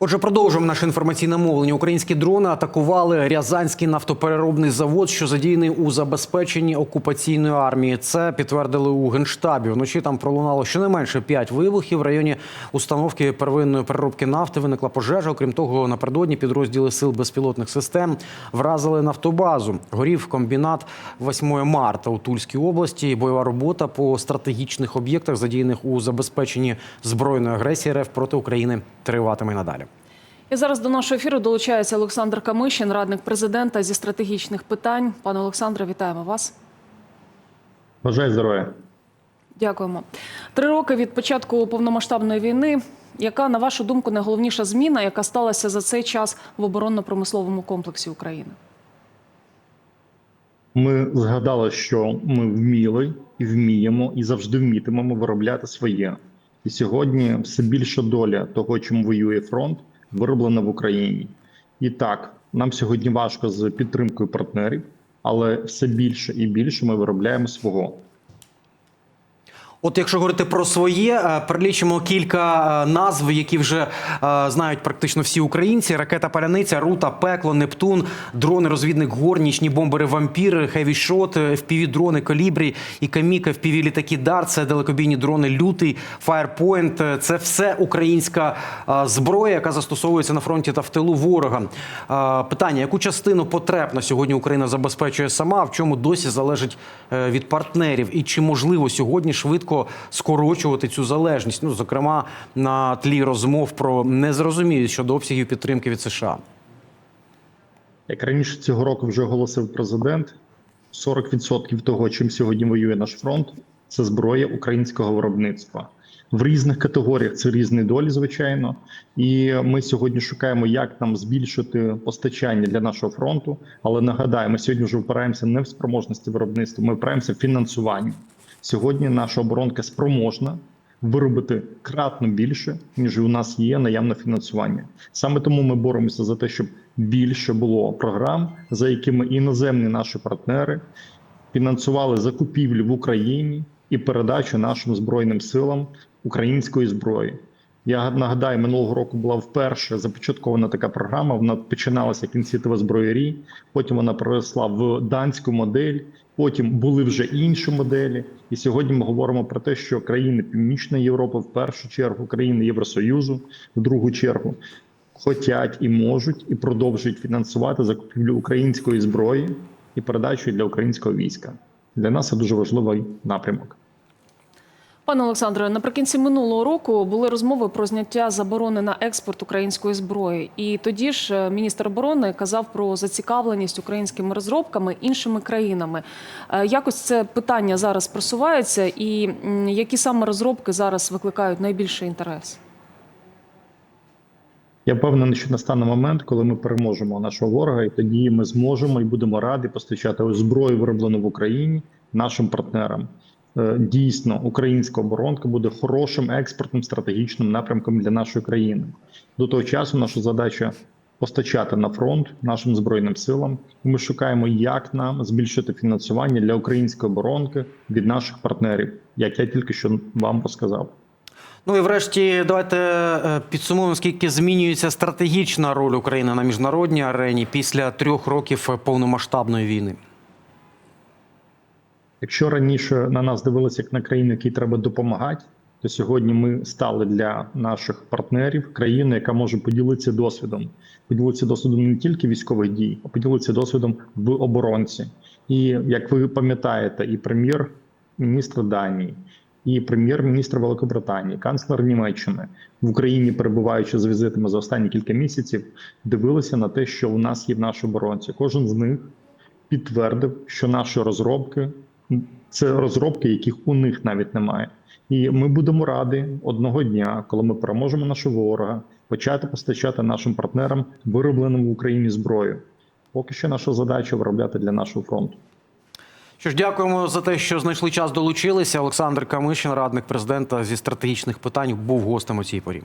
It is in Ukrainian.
Отже, продовжуємо наше інформаційне мовлення. Українські дрони атакували Рязанський нафтопереробний завод, що задіяний у забезпеченні окупаційної армії. Це підтвердили у генштабі. Вночі там пролунало щонайменше п'ять вибухів. В районі установки первинної переробки нафти виникла пожежа. Окрім того, напередодні підрозділи сил безпілотних систем вразили нафтобазу. Горів комбінат 8 марта у Тульській області. Бойова робота по стратегічних об'єктах, задіяних у забезпеченні збройної агресії РФ проти України, триватиме надалі. І зараз до нашого ефіру долучається Олександр Камишин, радник президента зі стратегічних питань. Пане Олександре, вітаємо вас. Бажаю здоров'я. Дякуємо. Три роки від початку повномасштабної війни. Яка, на вашу думку, найголовніша зміна, яка сталася за цей час в оборонно-промисловому комплексі України? Ми згадали, що ми вміли і вміємо, і завжди вмітимемо виробляти своє. І сьогодні все більша доля того, чим воює фронт, вироблена в Україні. І так, нам сьогодні важко з підтримкою партнерів, але все більше і більше ми виробляємо свого. От якщо говорити про своє, е, перелічимо кілька е, назв, які вже е, знають практично всі українці: ракета Паляниця, Рута, Пекло, Нептун, дрони, розвідник Гор, нічні бомбери Вампір, Хевішот, fpv дрони Колібрі і Каміка, fpv літаки Дар, це далекобійні дрони Лютий, Фаєрпойнт. Це все українська зброя, яка застосовується на фронті та в тилу ворога. Питання: яку частину потреб на сьогодні Україна забезпечує сама? В чому досі залежить від партнерів? І чи можливо сьогодні швидко скорочувати цю залежність? Ну зокрема на тлі розмов про незрозумілість щодо обсягів підтримки від США. Як раніше цього року вже оголосив президент, 40% того, чим сьогодні воює наш фронт, це зброя українського виробництва. В різних категоріях це різні долі, звичайно. І ми сьогодні шукаємо, як нам збільшити постачання для нашого фронту. Але нагадаю, ми сьогодні вже впираємося не в спроможності виробництва, ми впираємося в фінансування. Сьогодні наша оборонка спроможна виробити кратно більше, ніж у нас є наявне фінансування. Саме тому ми боремося за те, щоб більше було програм, за якими іноземні наші партнери фінансували закупівлі в Україні і передачу нашим збройним силам української зброї. Я нагадаю, минулого року була вперше започаткована така програма. Вона починалася як ініціатива зброярі. Потім вона переросла в данську модель. Потім були вже інші моделі. І сьогодні ми говоримо про те, що країни Північної Європи, в першу чергу, країни Євросоюзу, в другу чергу, хотять і можуть і продовжують фінансувати закупівлю української зброї і передачу для українського війська. Для нас це дуже важливий напрямок. Пане Олександре, наприкінці минулого року були розмови про зняття заборони на експорт української зброї. І тоді ж е, міністр оборони казав про зацікавленість українськими розробками іншими країнами. Е, Якось це питання зараз просувається, і які саме розробки зараз викликають найбільший інтерес? Я впевнений, що настане момент, коли ми переможемо нашого ворога, і тоді ми зможемо і будемо раді постачати зброю, вироблену в Україні, нашим партнерам. Е, Дійсно, українська оборонка буде хорошим експортним стратегічним напрямком для нашої країни. До того часу наша задача постачати на фронт нашим збройним силам. Ми шукаємо, як нам збільшити фінансування для української оборонки від наших партнерів, як я тільки що вам розказав. Ну і врешті давайте е, підсумуємо, скільки змінюється стратегічна роль України на міжнародній арені після трьох років повномасштабної війни. Якщо раніше на нас дивилися як на країну, якій треба допомагати, то сьогодні ми стали для наших партнерів країною, яка може поділитися досвідом, поділитися досвідом не тільки військових дій, а поділитися досвідом в оборонці. І як ви пам'ятаєте, і прем'єр-міністр Данії, і прем'єр-міністр Великобританії, канцлер Німеччини в Україні, перебуваючи з візитами за останні кілька місяців, дивилися на те, що у нас є в нашій оборонці. Кожен з них підтвердив, що наші розробки це розробки, яких у них навіть немає. І ми будемо раді одного дня, коли ми переможемо нашого ворога, почати постачати нашим партнерам вироблену в Україні зброю. Поки що наша задача виробляти для нашого фронту. Що ж, дякуємо за те, що знайшли час, долучилися. Олександр Камишин, радник президента зі стратегічних питань, був гостем у цій порі.